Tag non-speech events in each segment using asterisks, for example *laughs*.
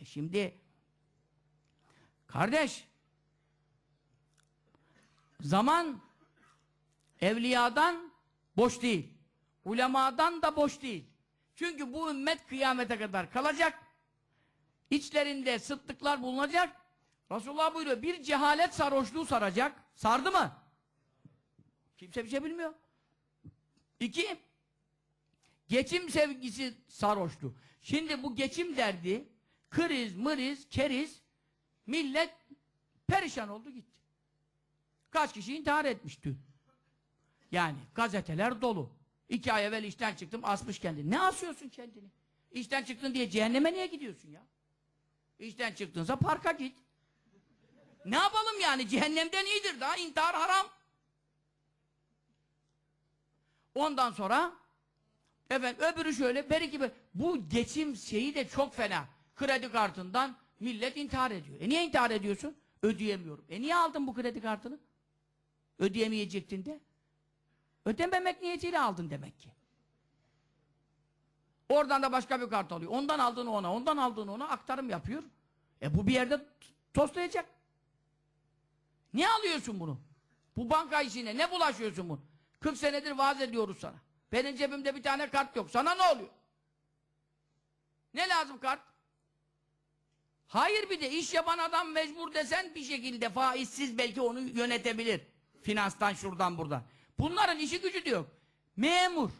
E şimdi kardeş zaman evliyadan boş değil. Ulemadan da boş değil. Çünkü bu ümmet kıyamete kadar kalacak. İçlerinde sıddıklar bulunacak. Resulullah buyuruyor bir cehalet sarhoşluğu saracak. Sardı mı? Kimse bir şey bilmiyor. İki, geçim sevgisi sarhoşluğu. Şimdi bu geçim derdi, kriz, mriz, keriz, millet perişan oldu gitti. Kaç kişi intihar etmiş dün. Yani gazeteler dolu. İki ay evvel işten çıktım, asmış kendini. Ne asıyorsun kendini? İşten çıktın diye cehenneme niye gidiyorsun ya? İşten çıktınsa parka git. Ne yapalım yani? Cehennemden iyidir daha. intihar haram. Ondan sonra efendim öbürü şöyle, beri gibi bu geçim şeyi de çok fena. Kredi kartından millet intihar ediyor. E niye intihar ediyorsun? Ödeyemiyorum. E niye aldın bu kredi kartını? Ödeyemeyecektin de. Ödememek niyetiyle aldın demek ki. Oradan da başka bir kart alıyor. Ondan aldığını ona, ondan aldığını ona aktarım yapıyor. E bu bir yerde toslayacak. Niye alıyorsun bunu? Bu banka işine ne bulaşıyorsun bunu? 40 senedir vaaz ediyoruz sana. Benim cebimde bir tane kart yok. Sana ne oluyor? Ne lazım kart? Hayır bir de iş yapan adam mecbur desen bir şekilde faizsiz belki onu yönetebilir. Finanstan şuradan buradan. Bunların işi gücü de yok. Memur.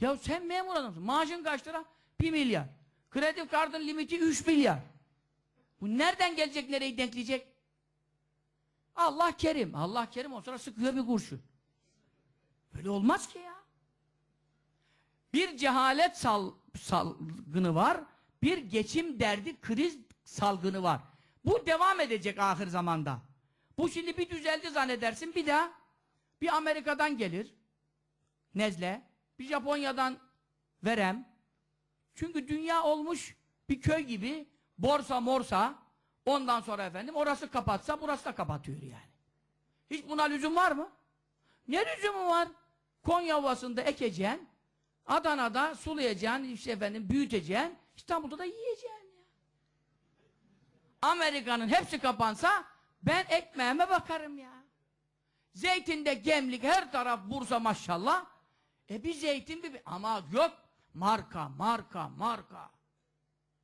Ya sen memur adamsın. Maaşın kaç lira? Bir milyar. Kredi kartın limiti üç milyar. Bu nereden gelecek, nereyi denkleyecek? Allah kerim. Allah kerim o sonra sıkıyor bir kurşun. Böyle olmaz ki ya. Bir cehalet sal, salgını var. Bir geçim derdi, kriz salgını var. Bu devam edecek ahir zamanda. Bu şimdi bir düzeldi zannedersin bir daha bir Amerika'dan gelir nezle, bir Japonya'dan verem. Çünkü dünya olmuş bir köy gibi borsa morsa ondan sonra efendim orası kapatsa burası da kapatıyor yani. Hiç buna lüzum var mı? Ne lüzumu var? Konya Ovası'nda ekeceksin, Adana'da sulayacaksın, işte efendim büyüteceksin, İstanbul'da da yiyeceksin ya. Amerika'nın hepsi kapansa ben ekmeğime bakarım ya. Zeytinde gemlik her taraf Bursa maşallah. E bir zeytin bir ama yok marka marka marka.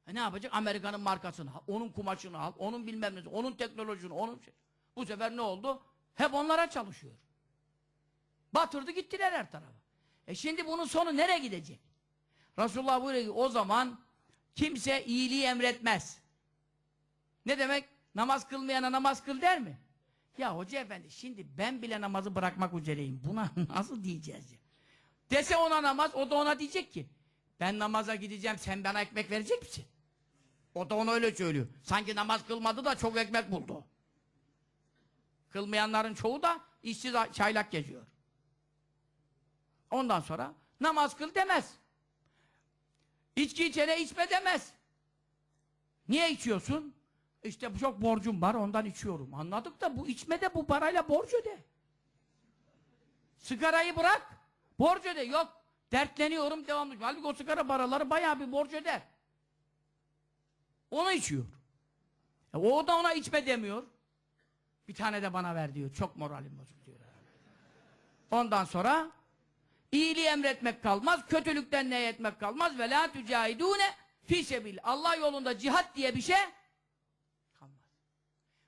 E ne yapacak? Amerika'nın markasını al, onun kumaşını al, onun bilmem ne, onun teknolojisini, onun şey. Bu sefer ne oldu? Hep onlara çalışıyor. Batırdı gittiler her tarafa. E şimdi bunun sonu nereye gidecek? Resulullah buyuruyor ki o zaman kimse iyiliği emretmez. Ne demek? Namaz kılmayana namaz kıl der mi? Ya hoca efendi şimdi ben bile namazı bırakmak üzereyim. Buna *laughs* nasıl diyeceğiz ya? Dese ona namaz o da ona diyecek ki ben namaza gideceğim sen bana ekmek verecek misin? O da ona öyle söylüyor. Sanki namaz kılmadı da çok ekmek buldu. Kılmayanların çoğu da işsiz çaylak geziyor. Ondan sonra namaz kıl demez. İçki içene içme demez. Niye içiyorsun? İşte çok borcum var ondan içiyorum. Anladık da bu içme de bu parayla borç öde. Sigarayı bırak. Borç öde. Yok. Dertleniyorum devamlı. Halbuki o sigara paraları bayağı bir borç öder. Onu içiyor. E, o da ona içme demiyor. Bir tane de bana ver diyor. Çok moralim bozuk diyor. Ondan sonra iyiliği emretmek kalmaz, kötülükten nehyetmek kalmaz ve la tücahidûne fî sebil. Allah yolunda cihat diye bir şey